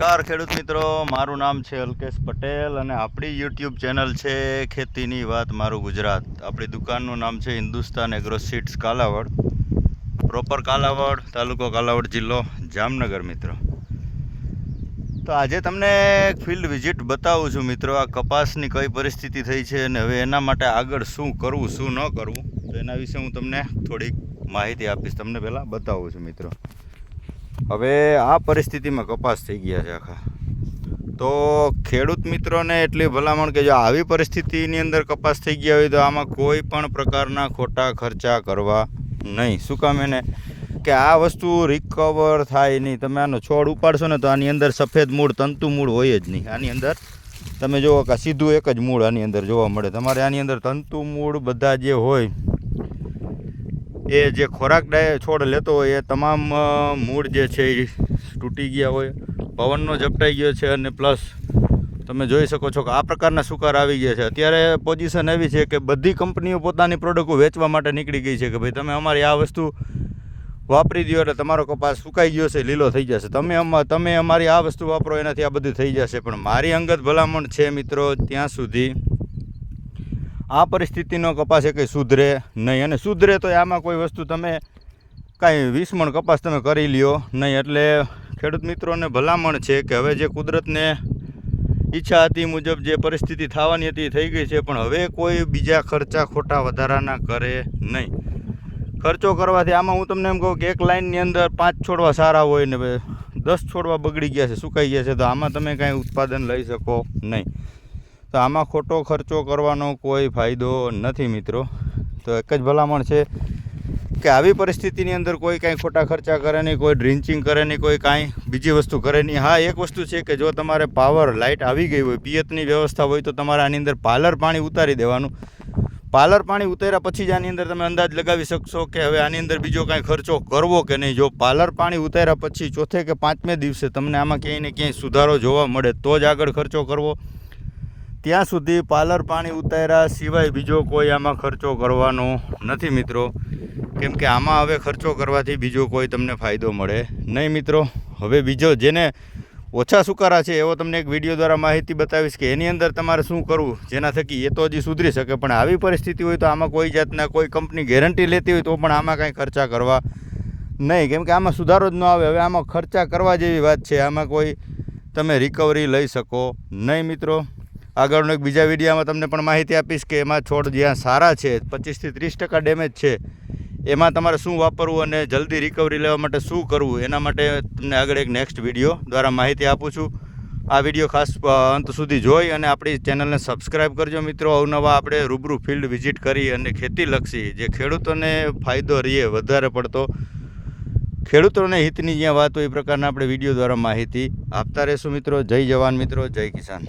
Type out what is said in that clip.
નમસ્કાર ખેડૂત મિત્રો, મારું નામ છે અલ્કેશ પટેલ અને આપણી યુટ્યુબ ચેનલ છે ખેતીની વાત મારું ગુજરાત. આપણી દુકાનનું નામ છે Hindustan agro seeds Kalavad. Proper Kalavad, તાલુકો કાલાવડ જિલ્લો જામનગર મિત્રો. તો આજે તમને ફિલ્ડ વિઝિટ બતાવું છું મિત્રો, આ કપાસની કઈ પરિસ્થિતિ થઈ છે અને હવે એના માટે આગળ શું કરવું, શું ન કરવું, તો એના વિશે હું તમને થોડીક માહિતી આપીશ. તમને પહેલાં બતાવું છું મિત્રો. હવે આ પરિસ્થિતિમાં કપાસ થઈ ગયા છે આખા. તો ખેડૂત મિત્રોને એટલી ભલામણ કે જો આવી પરિસ્થિતિની અંદર કપાસ થઈ ગયા હોય તો આમાં કોઈ પણ પ્રકારના ખોટા ખર્ચા કરવા નહીં. શું કામ એને? કે આ વસ્તુ રિકવર થાય નહીં. તમે આનો છોડ ઉપાડશો ને તો આની અંદર સફેદ મૂળ, તંતુ મૂળ હોય જ નહીં. આની અંદર તમે જુઓ કે સીધું એક જ મૂળ આની અંદર જોવા મળે. તમારે આની અંદર તંતુ મૂળ બધા જે હોય એ જે ખોરાક છોડ લેતો હોય, એ તમામ મૂળ જે છે એ તૂટી ગયા હોય. પવનનો ઝપટાઈ ગયો છે અને પ્લસ તમે જોઈ શકો છો કે આ પ્રકારના સુકાર આવી ગયા છે. અત્યારે પોઝિશન એવી છે કે બધી કંપનીઓ પોતાની પ્રોડક્ટો વેચવા માટે નીકળી ગઈ છે કે ભાઈ તમે અમારી આ વસ્તુ વાપરી દો એટલે તમારો કપાસ સુકાઈ ગયો છે, લીલો થઈ જશે. તમે તમે અમારી આ વસ્તુ વાપરો, એનાથી આ બધું થઈ જશે. પણ મારી અંગત ભલામણ છે મિત્રો, ત્યાં સુધી આ પરિસ્થિતિનો કપાસ એ કંઈ સુધરે નહીં. અને સુધરે તો આમાં કોઈ વસ્તુ તમે કાંઈ વીસમણ કપાસ તમે કરી લ્યો નહીં. એટલે ખેડૂત મિત્રોને ભલામણ છે કે હવે જે કુદરતને ઈચ્છા હતી મુજબ જે પરિસ્થિતિ થવાની હતી થઈ ગઈ છે, પણ હવે કોઈ બીજા ખર્ચા ખોટા વધારાના કરે નહીં. ખર્ચો કરવાથી આમાં હું તમને એમ કહું કે એક લાઇનની અંદર પાંચ છોડવા સારા હોય ને દસ છોડવા બગડી ગયા છે, સુકાઈ ગયા છે, તો આમાં તમે કાંઈ ઉત્પાદન લઈ શકો નહીં. તો આમાં ખોટો ખર્ચો કરવાનો કોઈ ફાયદો નથી મિત્રો. તો એક જ ભલામણ છે કે આવી પરિસ્થિતિની અંદર કોઈ કાંઈ ખોટા ખર્ચા કરે નહીં, કોઈ ડ્રિંચિંગ કરે નહીં, કોઈ કાંઈ બીજી વસ્તુ કરે નહીં. હા, એક વસ્તુ છે કે જો તમારે પાવર, લાઇટ આવી ગઈ હોય, પિયતની વ્યવસ્થા હોય, તો તમારે આની અંદર પાલર પાણી ઉતારી દેવાનું. પાલર પાણી ઉતાર્યા પછી જ આની અંદર તમે અંદાજ લગાવી શકશો કે હવે આની અંદર બીજો કાંઈ ખર્ચો કરવો કે નહીં. જો પાલર પાણી ઉતાર્યા પછી ચોથે કે પાંચમે દિવસે તમને આમાં ક્યાંય ને ક્યાંય સુધારો જોવા મળે, તો જ આગળ ખર્ચો કરવો. ત્યાં સુધી પાર્લર પાણી ઉતાર્યા સિવાય બીજો કોઈ આમાં ખર્ચો કરવાનો નથી મિત્રો. કેમ કે આમાં હવે ખર્ચો કરવાથી બીજો કોઈ તમને ફાયદો મળે નહીં મિત્રો. હવે બીજો જેને ઓછા સુકારા છે એવો તમને એક વીડિયો દ્વારા માહિતી બતાવીશ કે એની અંદર તમારે શું કરવું, જેના થકી એ તો હજી સુધરી શકે, પણ આવી પરિસ્થિતિ હોય તો આમાં કોઈ જાતના કોઈ કંપની ગેરંટી લેતી હોય તો પણ આમાં કાંઈ ખર્ચા કરવા નહીં. કેમ કે આમાં સુધારો જ ન આવે. હવે આમાં ખર્ચા કરવા જેવી વાત છે. આમાં કોઈ તમે રિકવરી લઈ શકો નહીં મિત્રો. આગળનો એક બીજા વિડીયામાં તમને પણ માહિતી આપીશ કે એમાં છોડ જ્યાં સારા છે, પચીસથી ત્રીસ ટકા ડેમેજ છે, એમાં તમારે શું વાપરવું અને જલ્દી રિકવરી લેવા માટે શું કરવું, એના માટે તમને આગળ એક નેક્સ્ટ વીડિયો દ્વારા માહિતી આપું છું. આ વીડિયો ખાસ અંત સુધી જોઈ અને આપણી ચેનલને સબસ્ક્રાઈબ કરજો મિત્રો. અવનવા આપણે રૂબરૂ ફિલ્ડ વિઝિટ કરી અને ખેતીલક્ષી જે ખેડૂતોને ફાયદો રહીએ વધારે પડતો, ખેડૂતોને હિતની જ્યાં વાત હોય એ પ્રકારના આપણે વીડિયો દ્વારા માહિતી આપતા રહેશું મિત્રો. જય જવાન મિત્રો, જય કિસાન.